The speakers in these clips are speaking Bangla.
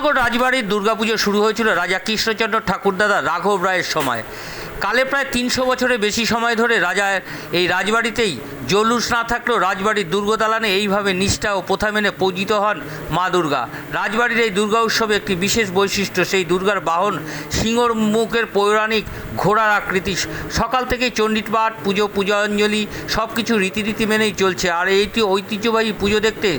কৃষ্ণনগর রাজবাড়ির দুর্গাপুজো শুরু হয়েছিল রাজা কৃষ্ণচন্দ্র ঠাকুরদাদা রাঘব রায়ের সময়। কালে প্রায় তিনশো বছরের বেশি সময় ধরে রাজা এই রাজবাড়িতেই জলুস না থাকলেও রাজবাড়ির দুর্গদালানে এইভাবে নিষ্ঠা ও প্রথা মেনে পূজিত হন মা দুর্গা। রাজবাড়ির এই দুর্গা উৎসবে একটি বিশেষ বৈশিষ্ট্য, সেই দুর্গার বাহন সিংহর মুখের পৌরাণিক ঘোড়ার আকৃতি। সকাল থেকে চণ্ডীপাঠ, পুজো, পূজাঞ্জলি সব কিছু রীতিরীতি মেনেই চলছে। আর এইটি ঐতিহ্যবাহী পুজো দেখতে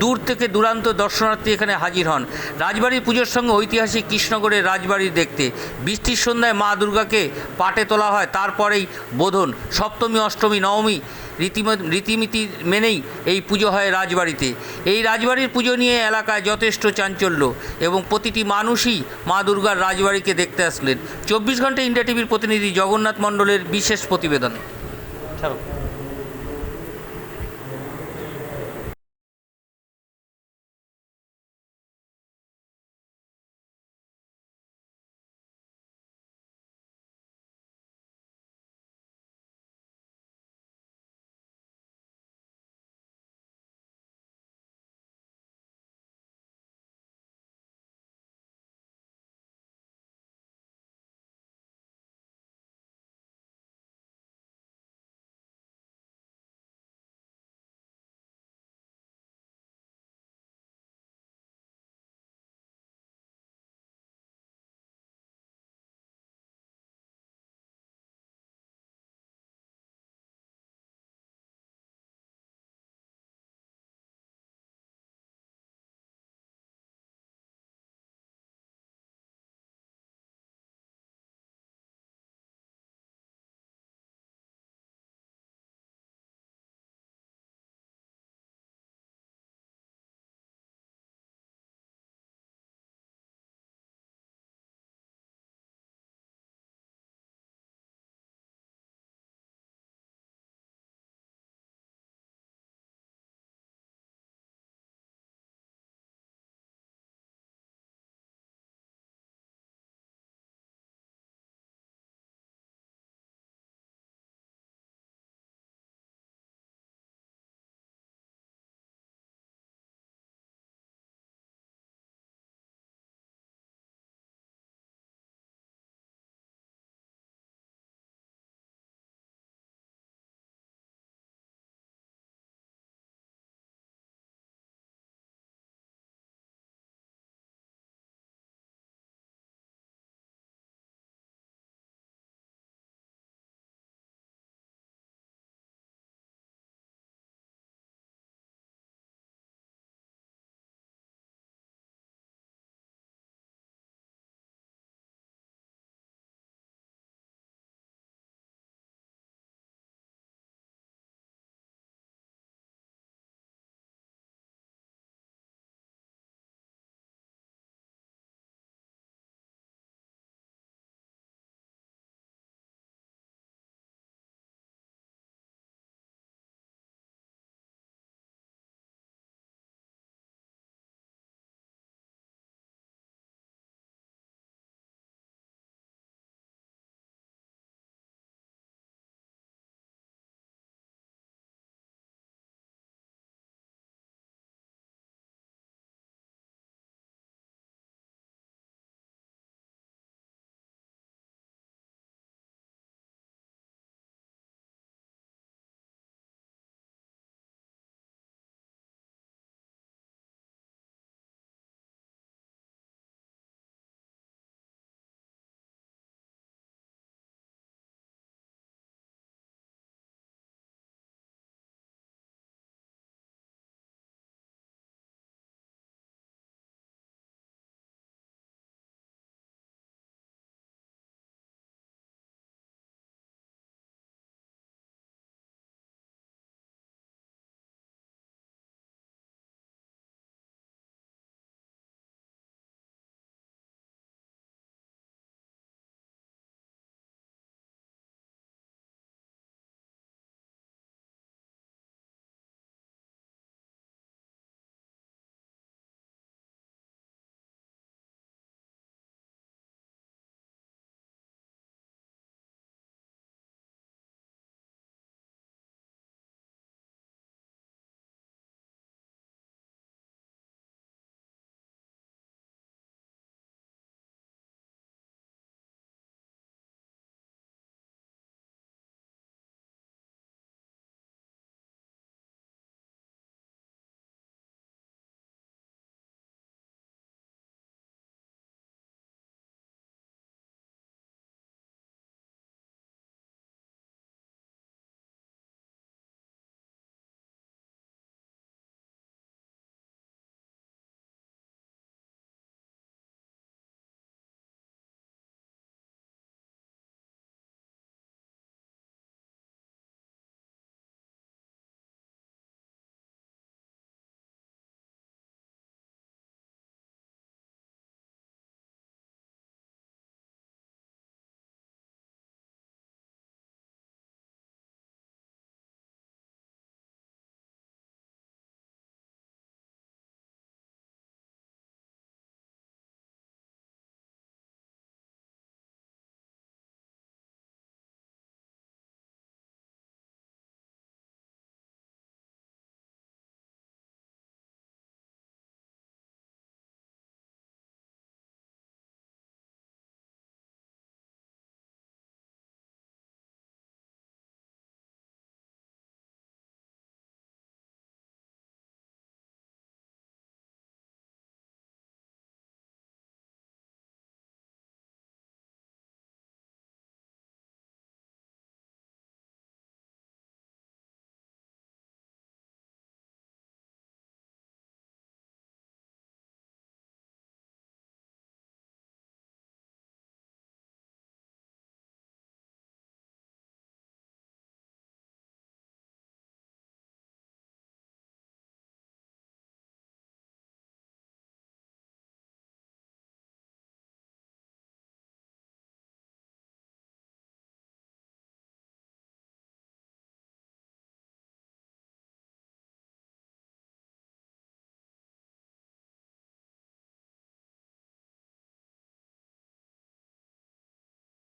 দূর থেকে দূরান্ত দর্শনার্থী এখানে হাজির হন। রাজবাড়ির পুজোর সঙ্গে ঐতিহাসিক কৃষ্ণগড়ের রাজবাড়ি দেখতে। বৃষ্টির সন্ধ্যায় মা দুর্গাকে পাটে তোলা হয়, তারপরেই বোধন। সপ্তমী, অষ্টমী, নবমী রীতিম- রীতিনীতি মেনেই এই পুজো হয় রাজবাড়িতে। এই রাজবাড়ির পুজো নিয়ে এলাকায় যথেষ্ট চাঞ্চল্য এবং প্রতিটি মানুষই মা দুর্গার রাজবাড়িকে দেখতে আসলেন। চব্বিশ ঘণ্টা ইন্ডিয়া টিভির প্রতিনিধি জগন্নাথ মণ্ডলের বিশেষ প্রতিবেদন।